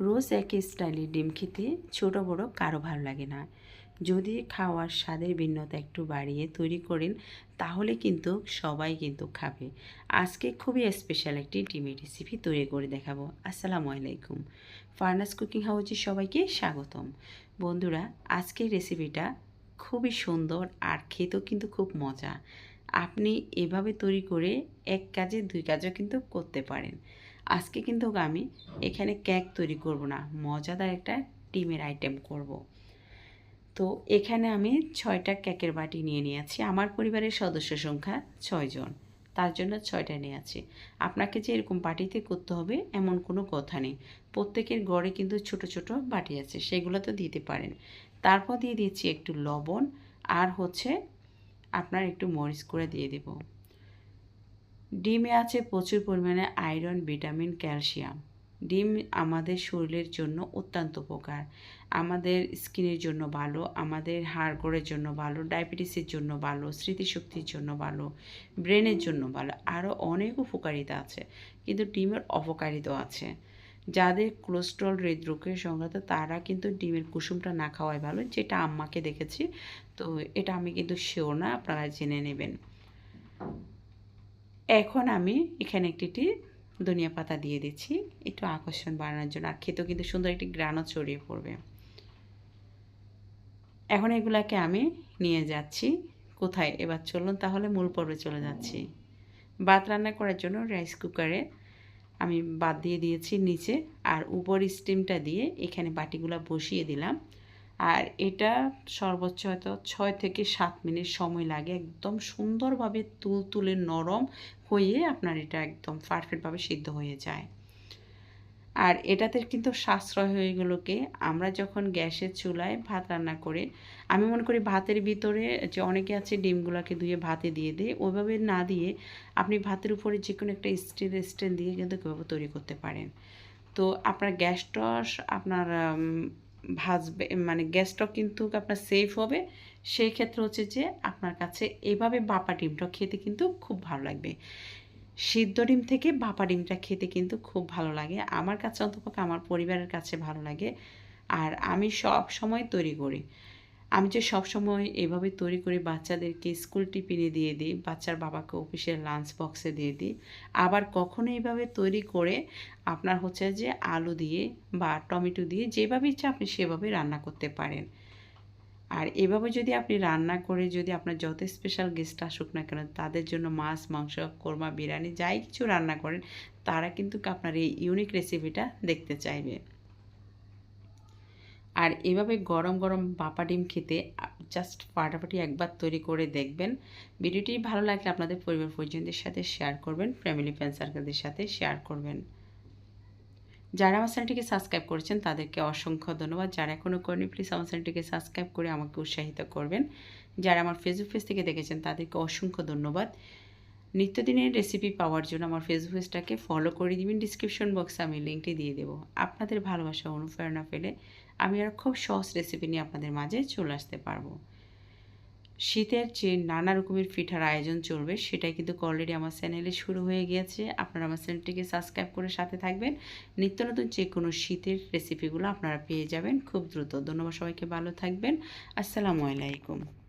রোজ এক স্টাইলে ডিম খেতে ছোট, বড় কারও ভালো লাগে না। যদি খাওয়ার স্বাদের ভিন্নতা একটু বাড়িয়ে তৈরি করেন, তাহলে কিন্তু সবাই কিন্তু খাবে। আজকে খুবই স্পেশাল একটি ডিমের রেসিপি তৈরি করে দেখাবো। আসসালামু আলাইকুম। ফার্নাস কুকিং হাউসে সবাইকে স্বাগতম। বন্ধুরা, আজকের রেসিপিটা খুবই সুন্দর আর খেতেও কিন্তু খুব মজা। আপনি এভাবে তৈরি করে এক কাজে দুই কাজও কিন্তু করতে পারেন। আজকে কিন্তু আমি এখানে কেক তৈরি করব না, মজাদার একটা ডিমের আইটেম করব। তো এখানে আমি ছয়টা কেকের বাটি নিয়ে নিয়েছি, আমার পরিবারের সদস্য সংখ্যা ছয়জন তার জন্য ছয়টা নিয়ে আছি। আপনাকে যে এরকম বাটিতে করতে হবে এমন কোনো কথা নেই, প্রত্যেকের গড়ে কিন্তু ছোট ছোট বাটি আছে, সেগুলো তো দিতে পারেন। তারপর দিয়ে দিচ্ছি একটু লবণ, আর হচ্ছে আপনার একটু মরিচ করে দিয়ে দেব। ডিমে আছে প্রচুর পরিমাণে আয়রন, ভিটামিন, ক্যালসিয়াম। ডিম আমাদের শরীরের জন্য অত্যন্ত উপকার। আমাদের স্কিনের জন্য ভালো, আমাদের হাড়গোড়ের জন্য ভালো, ডায়াবেটিসের জন্য ভালো, স্মৃতিশক্তির জন্য ভালো, ব্রেনের জন্য ভালো, আরও অনেক উপকারিতা আছে। কিন্তু ডিমের অপকারিতাও আছে। যাদের কোলেস্ট্রল হৃদরোগের সংক্রান্ত, তারা কিন্তু ডিমের কুসুমটা না খাওয়াই ভালো, যেটা আম্মাকে দেখেছি। তো এটা আমি কিন্তু শিওর না, আপনারা জেনে নেবেন। এখন আমি এখানে একটি ধনিয়া পাতা দিয়ে দিচ্ছি। একটু আকর্ষণ বাড়ানোর জন্য। আর খেতেও কিন্তু সুন্দর একটি গ্রানও ছড়িয়ে পড়বে। এখন এগুলাকে আমি নিয়ে যাচ্ছি। কোথায়? এবার চলুন তাহলে মূল পর্বে চলে যাচ্ছি। ভাত রান্না করার জন্য রাইস কুকারে আমি বাদ দিয়ে দিয়েছি নিচে। আর উপর স্টিমটা দিয়ে এখানে বাটিগুলো বসিয়ে দিলাম। আর এটা সর্বোচ্চ হয়তো ছয় থেকে সাত মিনিট সময় লাগে। একদম সুন্দরভাবে তুল তুলে নরম হয়ে আপনার এটা একদম পারফেক্টভাবে সিদ্ধ হয়ে যায়। আর এটাতে কিন্তু সাশ্রয় হয়ে গেল কি আমরা যখন গ্যাসের চুলায় ভাত রান্না করে, আমি মনে করি ভাতের ভিতরে যে অনেকে আছে ডিমগুলোকে ধুয়ে ভাতে দিয়ে দেয়, ওইভাবে না দিয়ে আপনি ভাতের উপরে যে কোনো একটা স্টিল স্ট্যান্ড দিয়ে কিন্তু কীভাবে তৈরি করতে পারেন। তো আপনার গ্যাসটা আপনার ভাজবে মানে গ্যাসটাও কিন্তু আপনার সেফ হবে। সেই ক্ষেত্রে হচ্ছে যে আপনার কাছে এভাবে বাপা ডিমটা খেতে কিন্তু খুব ভালো লাগবে। সিদ্ধ ডিম থেকে বাপা ডিমটা খেতে কিন্তু খুব ভালো লাগে। আমার কাছে অন্তপক্ষে আমার পরিবারের কাছে ভালো লাগে। আর আমি সব সময় তৈরি করি। আমি যে সব সময় এভাবে তৈরি করে বাচ্চাদেরকে স্কুল টিফিনে দিয়ে দিই, বাচ্চার বাবাকে অফিসের লাঞ্চ বক্সে দিয়ে দিই। আবার কখনো এইভাবে তৈরি করে আপনার হচ্ছে যে আলু দিয়ে বা টমেটো দিয়ে যেভাবে ইচ্ছা আপনি সেভাবে রান্না করতে পারেন। আর এভাবে যদি আপনি রান্না করে যদি আপনার যত স্পেশাল গেস্ট আসুক না কেন, তাদের জন্য মাছ, মাংস, কোরমা, বিরিয়ানি, যাই কিছু রান্না করেন, তারা কিন্তু আপনার এই ইউনিক রেসিপিটা দেখতে চাইবে। আর এভাবে গরম গরম বাপা ডিম খেতে জাস্ট ফাটাফাটি একবার তৈরি করে দেখবেন। ভিডিওটি ভালো লাগলে আপনাদের পরিবার পরিজনদের সাথে শেয়ার করবেন ফ্যামিলি ফ্রেন্ড সার্কেলদের সাথে শেয়ার করবেন। যারা আমার চ্যানেলটিকে সাবস্ক্রাইব করেছেন, তাদেরকে অসংখ্য ধন্যবাদ। যারা এখনও করেনি প্লিজ আমার চ্যানেলটিকে সাবস্ক্রাইব করে আমাকে উৎসাহিত করবেন। যারা আমার ফেসবুক পেজ থেকে দেখেছেন, তাদেরকে অসংখ্য ধন্যবাদ। নিত্যদিনের রেসিপি পাওয়ার জন্য আমার ফেসবুক ফলো করে দিবেন। ডিসক্রিপশন বক্সে আমি লিঙ্কটি দিয়ে দেবো। আপনাদের ভালোবাসা অনুপ্রেরণা পেলে আমি আর খুব সহজ রেসিপি নিয়ে আপনাদের মাঝে চলে আসতে পারব। শীতের যে নানা রকমের পিঠার আয়োজন চলবে, সেটাই কিন্তু অলরেডি আমার চ্যানেলে শুরু হয়ে গিয়েছে। আপনারা আমার চ্যানেলটিকে সাবস্ক্রাইব করে সাথে থাকবেন। নিত্য নতুন যে কোনো শীতের রেসিপিগুলো আপনারা পেয়ে যাবেন খুব দ্রুত। ধন্যবাদ সবাইকে, ভালো থাকবেন। আসসালামু আলাইকুম।